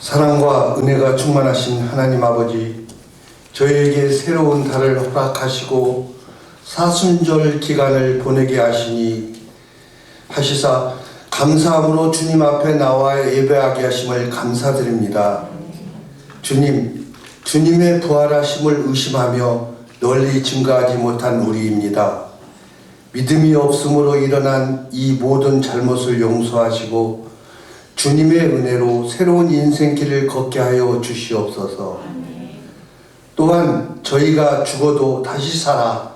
사랑과 은혜가 충만하신 하나님 아버지, 저희에게 새로운 달을 허락하시고 사순절 기간을 보내게 하시니 하시사 감사함으로 주님 앞에 나와 예배하게 하심을 감사드립니다. 주님, 주님의 부활하심을 의심하며 널리 증거하지 못한 우리입니다. 믿음이 없음으로 일어난 이 모든 잘못을 용서하시고 주님의 은혜로 새로운 인생길을 걷게 하여 주시옵소서. 또한 저희가 죽어도 다시 살아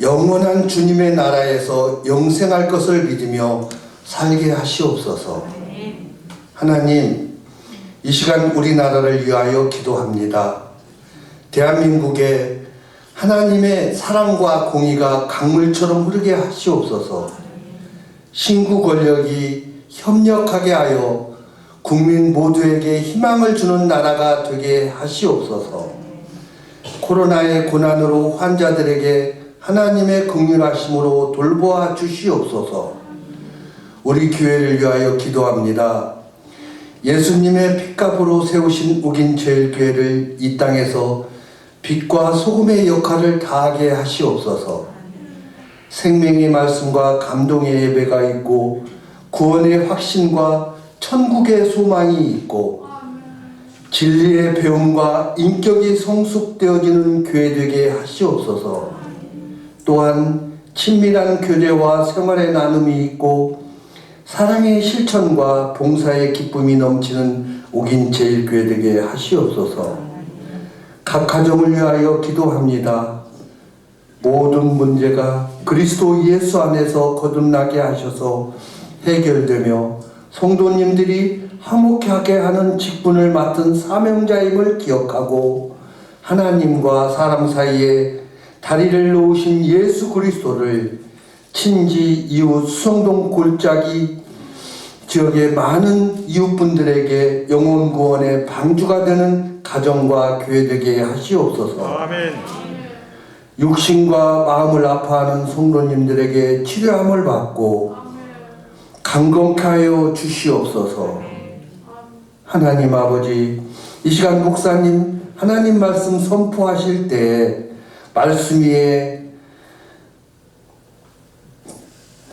영원한 주님의 나라에서 영생할 것을 믿으며 살게 하시옵소서. 하나님, 이 시간 우리나라를 위하여 기도합니다. 대한민국에 하나님의 사랑과 공의가 강물처럼 흐르게 하시옵소서. 신구 권력이 협력하게 하여 국민 모두에게 희망을 주는 나라가 되게 하시옵소서. 코로나의 고난으로 환자들에게 하나님의 긍휼하심으로 돌보아 주시옵소서. 우리 교회를 위하여 기도합니다. 예수님의 핏값으로 세우신 우긴 제일교회를 이 땅에서 빛과 소금의 역할을 다하게 하시옵소서. 생명의 말씀과 감동의 예배가 있고 구원의 확신과 천국의 소망이 있고 진리의 배움과 인격이 성숙되어지는 교회 되게 하시옵소서. 또한 친밀한 교제와 생활의 나눔이 있고 사랑의 실천과 봉사의 기쁨이 넘치는 옥인 제일교회 되게 하시옵소서. 각 가정을 위하여 기도합니다. 모든 문제가 그리스도 예수 안에서 거듭나게 하셔서 해결되며 성도님들이 화목하게 하는 직분을 맡은 사명자임을 기억하고 하나님과 사람 사이에 다리를 놓으신 예수 그리스도를 친지 이웃 수성동 골짜기 지역의 많은 이웃분들에게 영혼 구원의 방주가 되는 가정과 교회 되게 하시옵소서. 아멘. 육신과 마음을 아파하는 성도님들에게 치료함을 받고 강건케 하여 주시옵소서. 하나님 아버지, 이 시간 목사님 하나님 말씀 선포하실 때 말씀 위에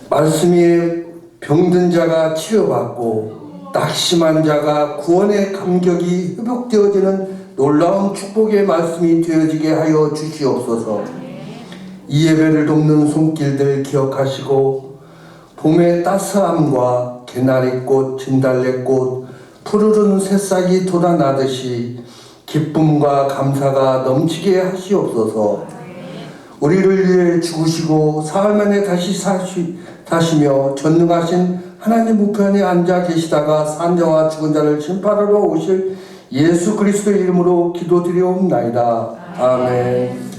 말씀 위에 병든 자가 치료받고 낙심한 자가 구원의 감격이 회복되어지는 놀라운 축복의 말씀이 되어지게 하여 주시옵소서. 이 예배를 돕는 손길들 기억하시고 봄의 따스함과 개나리꽃, 진달래꽃, 푸르른 새싹이 돋아나듯이 기쁨과 감사가 넘치게 하시옵소서. 우리를 위해 죽으시고 사흘 만에 다시 사시, 사시며 전능하신 하나님 우편에 앉아 계시다가 산자와 죽은 자를 심판하러 오실 예수 그리스도의 이름으로 기도드리옵나이다. 아멘.